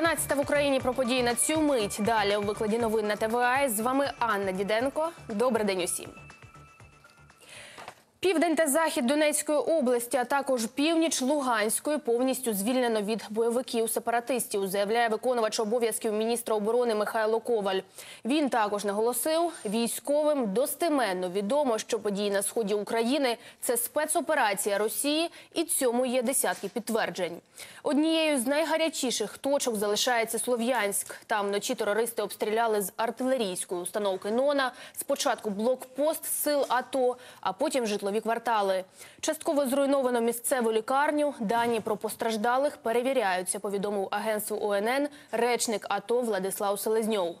12 в Україні про події на цю мить. Далі у викладі новин на ТВА. З вами Анна Діденко. Добрий день усім. Південь та захід Донецької області, а також північ Луганської повністю звільнено від бойовиків сепаратистів, заявляє виконувач обов'язків міністра оборони Михайло Коваль. Він також наголосив, військовим достеменно відомо, що події на сході України це спецоперація Росії, і цьому є десятки підтверджень. Однією з найгарячіших точок залишається Слов'янськ. Там вночі терористи обстріляли з артилерійської установки Нона. Спочатку блокпост сил АТО, а потім житлові квартали. Частково зруйновано місцеву лікарню. Дані про постраждалих перевіряються. Повідомив агентству ОНН речник АТО Владислав Селезньов.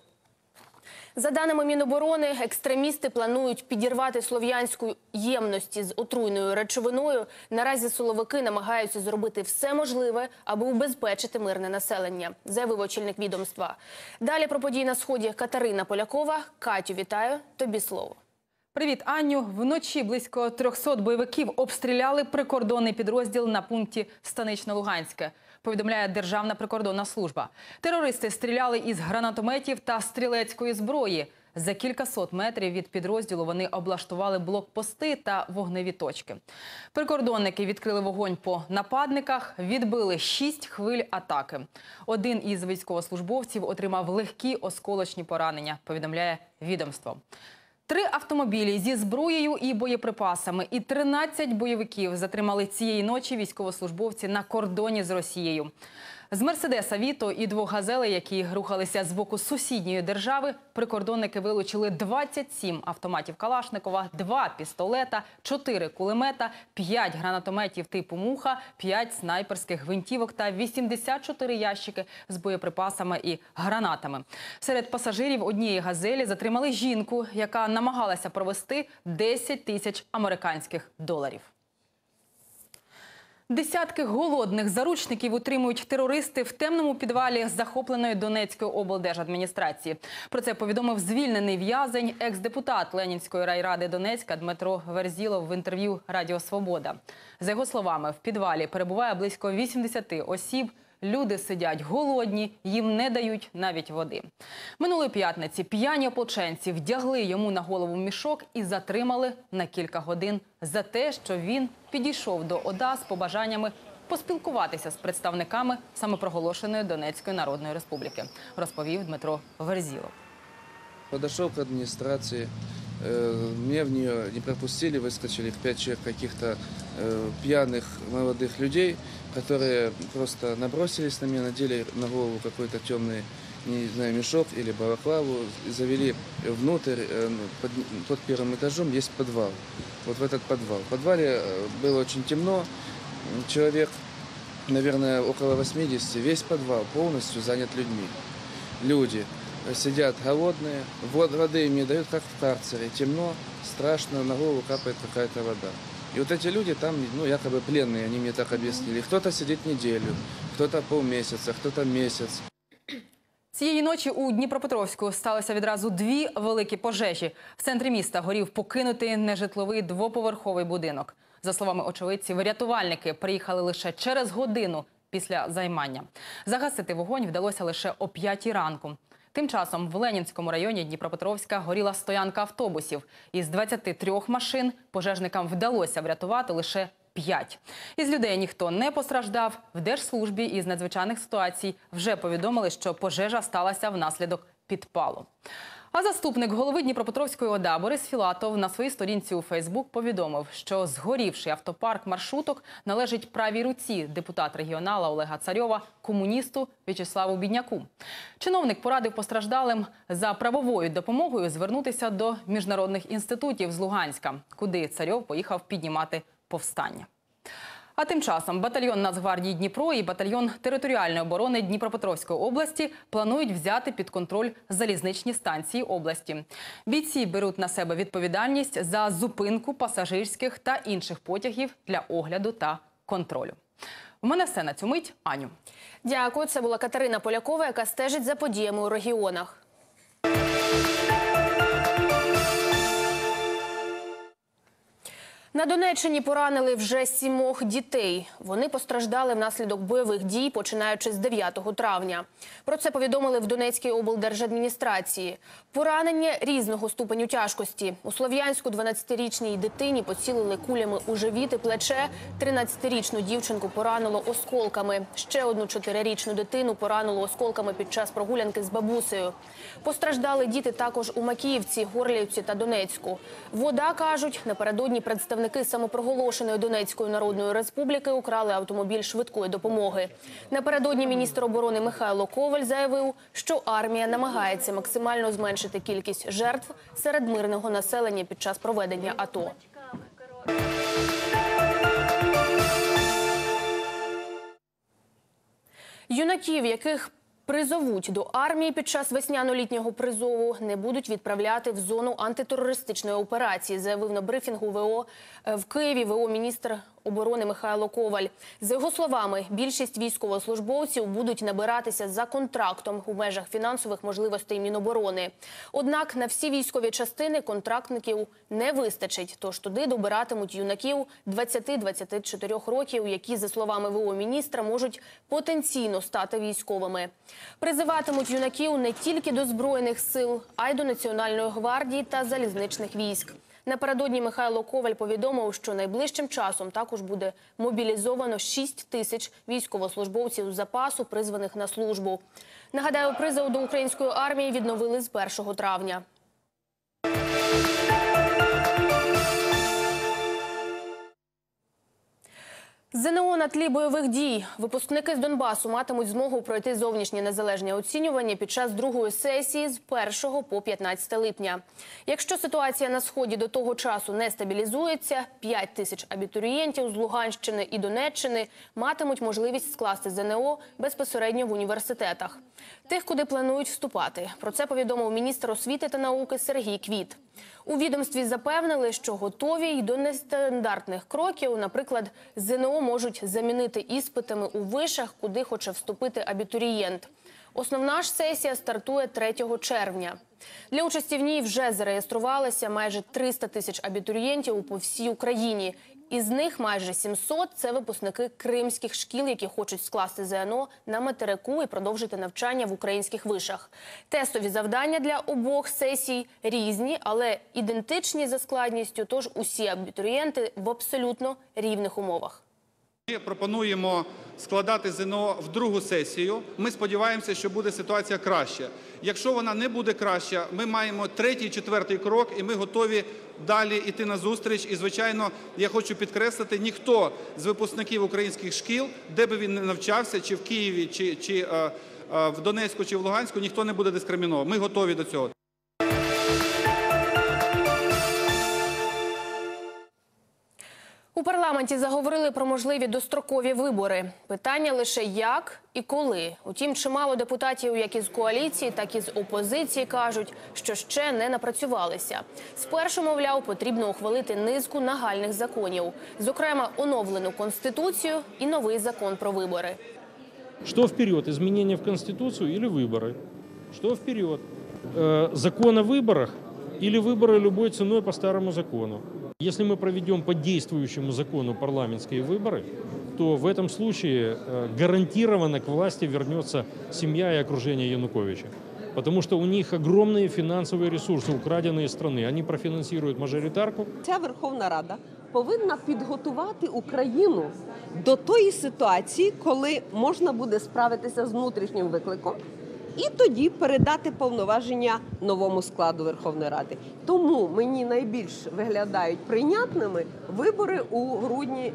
За даними Міноборони, екстремісти планують підірвати слов'янську ємності з отруйною речовиною. Наразі силовики намагаються зробити все можливе, аби убезпечити мирне населення, заявив очільник відомства. Далі про події на сході Катерина Полякова. Катю, вітаю. Тобі слово. Привіт, Аню. Вночі близько 300 бойовиків обстріляли прикордонний підрозділ на пункті Станично-Луганське. Повідомляє Державна прикордонна служба. Терористи стріляли із гранатометів та стрілецької зброї. За кількасот метрів від підрозділу вони облаштували блокпости та вогневі точки. Прикордонники відкрили вогонь по нападниках, відбили шість хвиль атаки. Один із військовослужбовців отримав легкі осколочні поранення. Повідомляє відомство. Три автомобілі зі зброєю і боєприпасами і 13 бойовиків затримали цієї ночі військовослужбовці на кордоні з Росією. З Мерседеса Віто і двох газелей, які рухалися з боку сусідньої держави, прикордонники вилучили 27 автоматів Калашникова, 2 пістолета, 4 кулемета, 5 гранатометів типу «Муха», 5 снайперських гвинтівок та 84 ящики з боєприпасами і гранатами. Серед пасажирів однієї газелі затримали жінку, яка намагалася провести 10 тисяч американських доларів. Десятки голодних заручників утримують терористи в темному підвалі захопленої Донецької облдержадміністрації. Про це повідомив звільнений в'язень екс-депутат Ленінської райради Донецька Дмитро Верзілов в інтерв'ю Радіо Свобода. За його словами, в підвалі перебуває близько 80 осіб. Люди сидять голодні, їм не дають навіть води. Минулої п'ятниці п'яні ополченці вдягли йому на голову мішок і затримали на кілька годин за те, що він підійшов до ОДА з побажаннями поспілкуватися з представниками самопроголошеної Донецької Народної Республіки, розповів Дмитро Верзілов. Подошел к администрации, э, меня в нее не пропустили, выскочили в пять человек каких-то э, пьяных молодых людей, которые просто набросились на меня, надели на голову какой-то темный, не знаю, мешок или балаклаву, завели внутрь, э, ну, под, под первым этажом есть подвал, вот в этот подвал. В подвале было очень темно, человек, наверное, около 80, весь подвал полностью занят людьми. Люди сидят голодные, вод- воды им не дают, как в карцере, темно, страшно, на голову капает какая-то вода. И вот эти люди там, ну, якобы пленные, они мне так объяснили. Кто-то сидит неделю, кто-то полмесяца, кто-то месяц. Цієї ночі у Дніпропетровську сталося відразу дві великі пожежі. В центрі міста горів покинутий нежитловий двоповерховий будинок. За словами очевидців, рятувальники приїхали лише через годину після займання. Загасити вогонь вдалося лише о п'ятій ранку. Тим часом в Ленінському районі Дніпропетровська горіла стоянка автобусів. Із 23 машин пожежникам вдалося врятувати лише 5. Із людей ніхто не постраждав. В Держслужбі із надзвичайних ситуацій вже повідомили, що пожежа сталася внаслідок підпалу. А заступник голови Дніпропетровської ОДА Борис Філатов на своїй сторінці у Фейсбук повідомив, що згорівший автопарк маршруток належить правій руці депутат регіонала Олега Царьова, комуністу В'ячеславу Бідняку. Чиновник порадив постраждалим за правовою допомогою звернутися до міжнародних інститутів з Луганська, куди Царьов поїхав піднімати повстання. А тим часом батальйон Нацгвардії Дніпро і батальйон територіальної оборони Дніпропетровської області планують взяти під контроль залізничні станції області. Бійці беруть на себе відповідальність за зупинку пасажирських та інших потягів для огляду та контролю. У мене все на цю мить. Аню. Дякую. Це була Катерина Полякова, яка стежить за подіями у регіонах. На Донеччині поранили вже сімох дітей. Вони постраждали внаслідок бойових дій, починаючи з 9 травня. Про це повідомили в Донецькій облдержадміністрації. Поранення різного ступеню тяжкості. У Слов'янську 12-річній дитині поцілили кулями у живіт і плече. 13-річну дівчинку поранило осколками. Ще одну 4-річну дитину поранило осколками під час прогулянки з бабусею. Постраждали діти також у Макіївці, Горлівці та Донецьку. Вода, кажуть, напередодні представники самопроголошеної Донецької Народної Республіки украли автомобіль швидкої допомоги. Напередодні міністр оборони Михайло Коваль заявив, що армія намагається максимально зменшити кількість жертв серед мирного населення під час проведення АТО. Юнаків, яких призовуть до армії під час весняно-літнього призову, не будуть відправляти в зону антитерористичної операції, заявив на брифінгу ВО е, в Києві ВО міністр оборони Михайло Коваль. За його словами, більшість військовослужбовців будуть набиратися за контрактом у межах фінансових можливостей Міноборони. Однак на всі військові частини контрактників не вистачить, тож туди добиратимуть юнаків 20-24 років, які, за словами ВО міністра, можуть потенційно стати військовими. Призиватимуть юнаків не тільки до збройних сил, а й до національної гвардії та залізничних військ. Напередодні Михайло Коваль повідомив, що найближчим часом також буде мобілізовано 6 тисяч військовослужбовців з запасу, призваних на службу. Нагадаю, призов до української армії відновили з 1 травня. ЗНО на тлі бойових дій. Випускники з Донбасу матимуть змогу пройти зовнішнє незалежне оцінювання під час другої сесії з 1 по 15 липня. Якщо ситуація на сході до того часу не стабілізується, 5 тисяч абітурієнтів з Луганщини і Донеччини матимуть можливість скласти ЗНО безпосередньо в університетах. Тих, куди планують вступати. Про це повідомив міністр освіти та науки Сергій Квіт. У відомстві запевнили, що готові й до нестандартних кроків. Наприклад, ЗНО можуть замінити іспитами у вишах, куди хоче вступити абітурієнт. Основна ж сесія стартує 3 червня. Для участі в ній вже зареєструвалися майже 300 тисяч абітурієнтів по всій Україні. Із них майже 700 – це випускники кримських шкіл, які хочуть скласти ЗНО на материку і продовжити навчання в українських вишах. Тестові завдання для обох сесій різні, але ідентичні за складністю, тож усі абітурієнти в абсолютно рівних умовах. Ми пропонуємо складати ЗНО в другу сесію. Ми сподіваємося, що буде ситуація краща. Якщо вона не буде краща, ми маємо третій, четвертий крок, і ми готові далі йти на зустріч. І, звичайно, я хочу підкреслити, ніхто з випускників українських шкіл, де би він не навчався, чи в Києві, чи, чи е, е, в Донецьку, чи в Луганську, ніхто не буде дискримінований. Ми готові до цього. У парламенті заговорили про можливі дострокові вибори. Питання лише як і коли. Утім, чимало депутатів, як із коаліції, так і з опозиції, кажуть, що ще не напрацювалися. Спершу, мовляв, потрібно ухвалити низку нагальних законів, зокрема, оновлену конституцію і новий закон про вибори. Что вперед, изменения в Конституцию или выборы? Что вперед? Э, закон о выборах или выборы любой ценой по старому закону? Если мы проведем по действующему закону парламентские выборы, то в этом случае э, гарантированно к власти вернется семья и окружение Януковича. Потому что у них огромные финансовые ресурсы, украденные из страны. Они профинансируют мажоритарку, Ця Верховна Рада повинна підготувати Україну до тої ситуації, коли можна буде справитися з внутрішнім викликом, і тоді передати повноваження новому складу Верховної Ради. Тому мені найбільш виглядають прийнятними вибори у грудні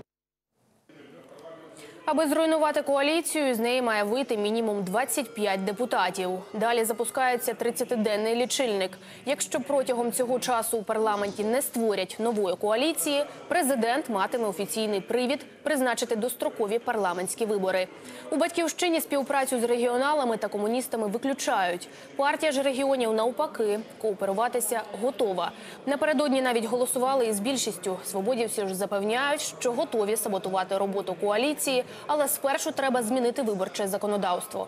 Аби зруйнувати коаліцію, з неї має вийти мінімум 25 депутатів. Далі запускається 30-денний лічильник. Якщо протягом цього часу у парламенті не створять нової коаліції, президент матиме офіційний привід призначити дострокові парламентські вибори. У батьківщині співпрацю з регіоналами та комуністами виключають. Партія ж регіонів навпаки кооперуватися готова. Напередодні навіть голосували із більшістю. Свободівці ж запевняють, що готові саботувати роботу коаліції, але спершу треба змінити виборче законодавство.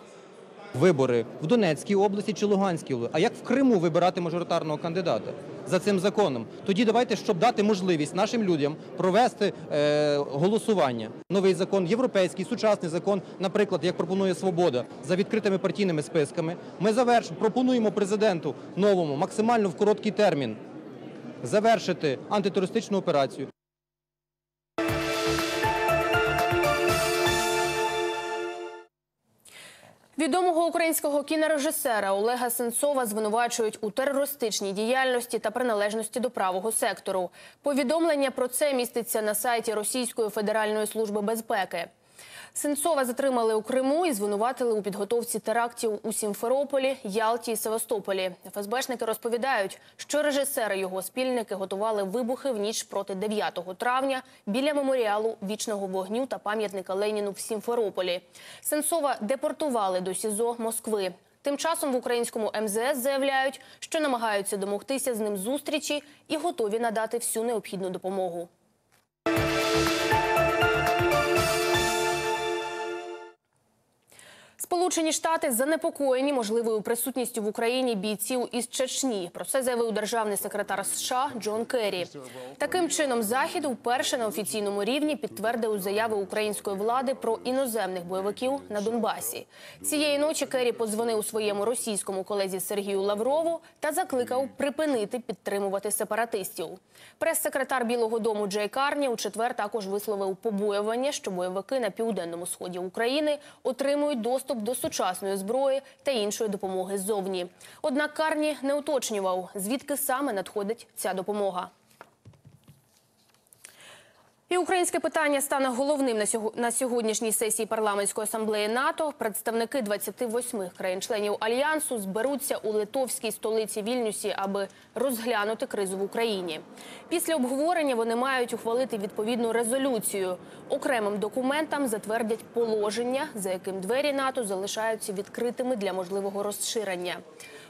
вибори в Донецькій області чи Луганській області. А як в Криму вибирати мажоритарного кандидата? за цим законом. Тоді давайте, щоб дати можливість нашим людям провести е, голосування. Новий закон, європейський, сучасний закон, наприклад, як пропонує Свобода, за відкритими партійними списками. Ми заверш... пропонуємо президенту новому максимально в короткий термін завершити антитерористичну операцію. Відомого українського кінорежисера Олега Сенцова звинувачують у терористичній діяльності та приналежності до правого сектору. Повідомлення про це міститься на сайті Російської Федеральної служби безпеки. Сенцова затримали у Криму і звинуватили у підготовці терактів у Сімферополі, Ялті і Севастополі. ФСБшники розповідають, що режисери його спільники готували вибухи в ніч проти 9 травня біля меморіалу вічного вогню та пам'ятника Леніну в Сімферополі. Сенцова депортували до СІЗО Москви. Тим часом в українському МЗС заявляють, що намагаються домогтися з ним зустрічі і готові надати всю необхідну допомогу. Сполучені Штати занепокоєні можливою присутністю в Україні бійців із Чечні. Про це заявив державний секретар США Джон Керрі. Таким чином, захід вперше на офіційному рівні підтвердив заяви української влади про іноземних бойовиків на Донбасі. Цієї ночі Керрі подзвонив своєму російському колезі Сергію Лаврову та закликав припинити підтримувати сепаратистів. Прес-секретар Білого Дому Джей Карні у четвер також висловив побоювання, що бойовики на південному сході України отримують доступ до сучасної зброї та іншої допомоги ззовні. Однак Карні не уточнював, звідки саме надходить ця допомога. І українське питання стане головним на на сьогоднішній сесії парламентської асамблеї НАТО. Представники 28 країн-членів альянсу зберуться у литовській столиці Вільнюсі, аби розглянути кризу в Україні. Після обговорення вони мають ухвалити відповідну резолюцію. Окремим документам затвердять положення, за яким двері НАТО залишаються відкритими для можливого розширення.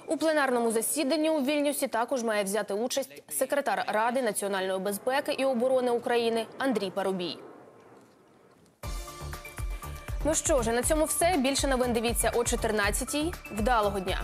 У пленарному засіданні у Вільнюсі також має взяти участь секретар Ради національної безпеки і оборони України Андрій Парубій. Ну що ж, на цьому все. Більше новин дивіться о 14-й. Вдалого дня.